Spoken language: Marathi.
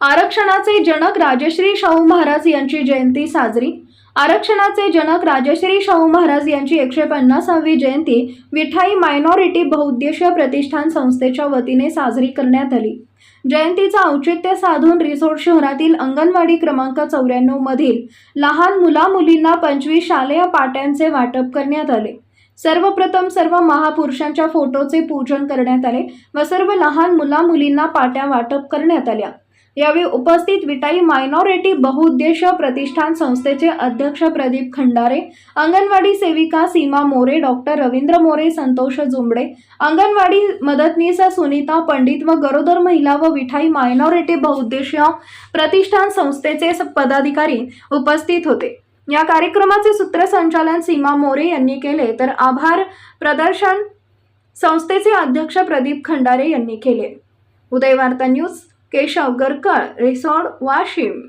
आरक्षणाचे जनक राजश्री शाहू महाराज यांची जयंती साजरी. आरक्षणाचे जनक राजश्री शाहू महाराज यांची एकशे पन्नासावी जयंती विठाई मायनॉरिटी बहुउद्देशीय प्रतिष्ठान संस्थेच्या वतीने साजरी करण्यात आली. जयंतीचं औचित्य साधून रिसोड शहरातील अंगणवाडी क्रमांक चौऱ्याण्णव मधील लहान मुला मुलींना पंचवीस शालेय पाट्यांचे वाटप करण्यात आले. सर्वप्रथम सर्व महापुरुषांच्या फोटोचे पूजन करण्यात आले व सर्व लहान मुला मुलींना पाट्या वाटप करण्यात आल्या. यावेळी उपस्थित विटाई मायनॉरिटी बहुउद्देशीय प्रतिष्ठान संस्थेचे अध्यक्ष प्रदीप खंडारे अंगणवाडी सेविका सीमा मोरे डॉक्टर रवींद्र मोरे संतोष जुंबडे अंगणवाडी मदतनीस सुनीता पंडित व गरोदर महिला व विठाई मायनॉरिटी बहुउद्देशीय प्रतिष्ठान संस्थेचे स- पदाधिकारी उपस्थित होते. या कार्यक्रमाचे सूत्रसंचालन सीमा मोरे यांनी केले तर आभार प्रदर्शन संस्थेचे अध्यक्ष प्रदीप खंडारे यांनी केले. उदय वार्ता न्यूज केशव गरकळ रिसोड वाशिम.